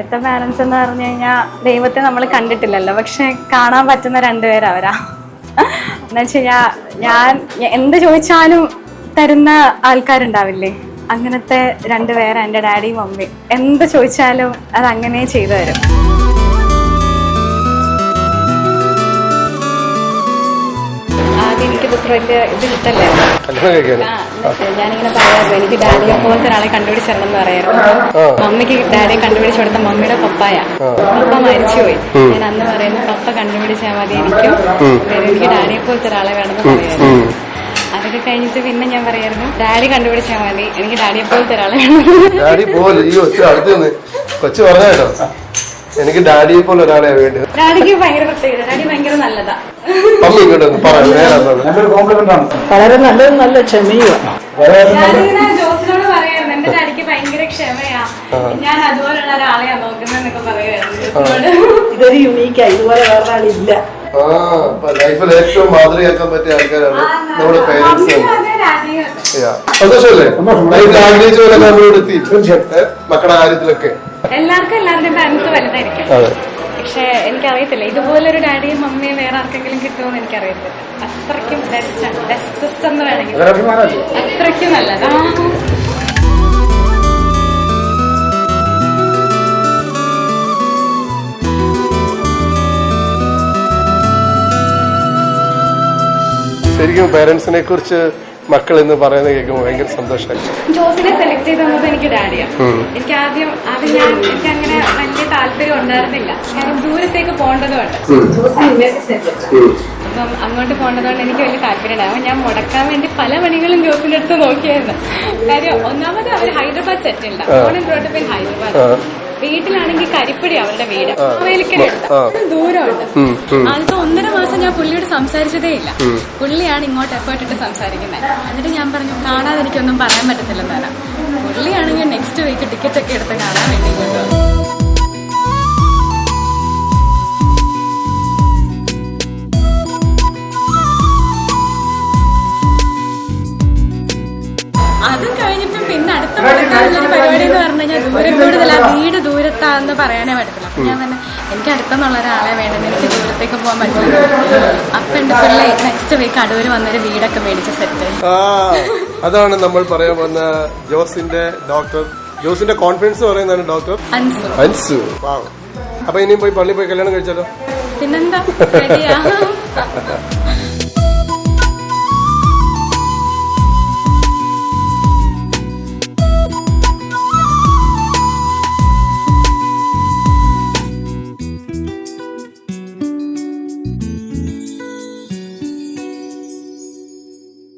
ഇവിടുത്തെ പാരൻസ് എന്ന് പറഞ്ഞു കഴിഞ്ഞാൽ ദൈവത്തെ നമ്മൾ കണ്ടിട്ടില്ലല്ലോ. പക്ഷെ കാണാൻ പറ്റുന്ന രണ്ടുപേരവരാ അവരാ. എന്ന് വെച്ച് കഴിഞ്ഞാൽ ഞാൻ എന്ത് ചോദിച്ചാലും തരുന്ന ആൾക്കാരുണ്ടാവില്ലേ? അങ്ങനത്തെ രണ്ടുപേരാ എന്റെ ഡാഡിയും മമ്മിയും എന്ത് ചോദിച്ചാലും അത് അങ്ങനെ ചെയ്തു തരും. ആ, എന്നിട്ട് ഞാനിങ്ങനെ പറയാറുണ്ട് എനിക്ക് ഡാഡിയെ പോലത്തെ ഒരാളെ കണ്ടുപിടിച്ചിരണം എന്ന് പറയാറുണ്ട്. മമ്മിക്ക് ഡാഡിയെ കണ്ടുപിടിച്ചു കൊടുത്ത മമ്മിയുടെ പപ്പായ. പപ്പ മരിച്ചുപോയി. ഞാൻ അന്ന് പറയുന്നു പപ്പ കണ്ടുപിടിച്ചാൽ മതി എനിക്കും എനിക്ക് ഡാഡിയെ പോലത്തെ ഒരാളെ വേണമെന്ന് പറയായിരുന്നു അതൊക്കെ കഴിഞ്ഞിട്ട് പിന്നെ ഞാൻ പറയായിരുന്നു ഡാഡി കണ്ടുപിടിച്ചാൽ മതി എനിക്ക് ഡാഡിയെ പോലത്തെ ഒരാളെ വേണം ഡാഡി പോലെ ഈ കൊച്ചു അടുത്ത് കൊച്ചു പറഞ്ഞ കേട്ടോ? എനിക്ക് ഡാഡിയെ പോലെ ഒരാളെ വേണ്ടത്. ഡാഡിക്ക് ഭയങ്കര പ്രത്യേകത. ഡാഡി ഭയങ്കര നല്ലതാ. അമ്മ ഇങ്ങോട്ട് പറയാം നേരെ കോംപ്ലിമെന്റ് ആണ്. വളരെ നല്ലത് നല്ല ക്ഷമയുമാണ് ഞാനിങ്ങനെ ജോസിനോട് പറയായിരുന്നു എന്റെ ഡാഡിക്ക് ഭയങ്കര ക്ഷമയാ. ഞാൻ അതുപോലുള്ള ഒരാളെയാ നോക്കുന്നതെന്നൊക്കെ പറയുമായിരുന്നു ജോസിനോട്. ഇതൊരു യുണീക്കാ ഇതുപോലെ വേറെ ആളില്ല ആ ലൈഫിൽ ഏറ്റവും മാതൃകയാക്കാൻ പറ്റിയ ആൾക്കാരാണ് നമ്മുടെ പേരൻസ് മമ്മിയും അതെ, ഡാഡിയും അതെ. സന്തോഷമല്ലേ? ലൈഫിൽ ആഗ്രഹിച്ച പോലെ നമ്മളോട് എത്തി. മക്കളുടെ കാര്യത്തിലൊക്കെ. എല്ലാവർക്കും എല്ലാവരുടെയും പാരന്റ്സ് വലുതായിരിക്കും. അതെ. പക്ഷെ എനിക്കറിയത്തില്ല. ഇതുപോലൊരു ഡാഡിയും മമ്മിയും വേറെ ആർക്കെങ്കിലും കിട്ടുമെന്ന് എനിക്കറിയത്തില്ല. അത്രയ്ക്കും ബെസ്റ്റ് എന്ന് വേണമെങ്കിൽ അതൊരു അഭിമാനമല്ലേ അത്രയ്ക്കും നല്ലതാ. ശരിക്കും പേരൻസിനെ കുറിച്ച് മക്കൾ എന്ന് പറയുന്നത് കേൾക്കുമ്പോൾ ഭയങ്കര സന്തോഷമായി. ജോസിനെ സെലക്ട് ചെയ്ത് തന്നത് എനിക്ക് ഡാഡിയാണ് എനിക്ക് ആദ്യം ആദ്യം ഞാൻ എനിക്ക് അങ്ങനെ വലിയ താല്പര്യം ഉണ്ടായിരുന്നില്ല. കാരണം ദൂരത്തേക്ക് പോകേണ്ടതുണ്ട് അപ്പം അങ്ങോട്ട് പോകേണ്ടതുകൊണ്ട് എനിക്ക് വലിയ താല്പര്യം ഉണ്ടാവും ഞാൻ മുടക്കാൻ വേണ്ടി പല പണികളും ജോസിന്റെ അടുത്ത് നോക്കിയായിരുന്നു. കാര്യം ഒന്നാമത് അവർ Hyderabad settled on and brought in Hyderabad. വീട്ടിലാണെങ്കിൽ കരിപ്പടി അവരുടെ വീട്. മാവേലിക്കര ദൂരമുണ്ട്. അതിപ്പോ ഒന്നര മാസം ഞാൻ പുള്ളിയോട് സംസാരിച്ചതേ ഇല്ല. പുള്ളിയാണ് ഇങ്ങോട്ട് എഫേർട്ട് ഇട്ട് സംസാരിക്കുന്നത്. എന്നിട്ട് ഞാൻ പറഞ്ഞു കാണാതെ എനിക്കൊന്നും പറയാൻ പറ്റത്തില്ലെന്നാണ് പുള്ളിയാണ് ഞാൻ നെക്സ്റ്റ് വീക്ക് ടിക്കറ്റ് ഒക്കെ എടുത്ത് കാണാൻ വേണ്ടി അതും കഴിഞ്ഞിട്ടും പിന്നെ അടുത്ത പരിപാടി എന്ന് പറഞ്ഞു കഴിഞ്ഞാൽ ദൂരം കൂടുതലാണ് വീട് ദൂരത്താന്ന് പറയാനേ പറ്റത്തില്ല. അപ്പൊ ഞാൻ തന്നെ എനിക്ക് അടുത്തെന്നുള്ള ഒരാളെ വേണം. എനിക്ക് ദൂരത്തേക്ക് പോകാൻ പറ്റില്ല അപ്പൊ എന്റെ പിള്ളേ നെക്സ്റ്റ് വീക്ക് അടൂര് വന്നൊരു വീടൊക്കെ മേടിച്ച സെറ്റ് അതാണ് നമ്മൾ പറയാൻ വന്ന ജോസിന്റെ ഡോക്ടർ ജോസിന്റെ കോൺഫിഡൻസ് പറയുന്നതാണ് ഡോക്ടർ അൻസു. അപ്പൊ ഇനിയും പോയി പള്ളി പോയി കല്യാണം കഴിച്ചാലോ? പിന്നെന്താ?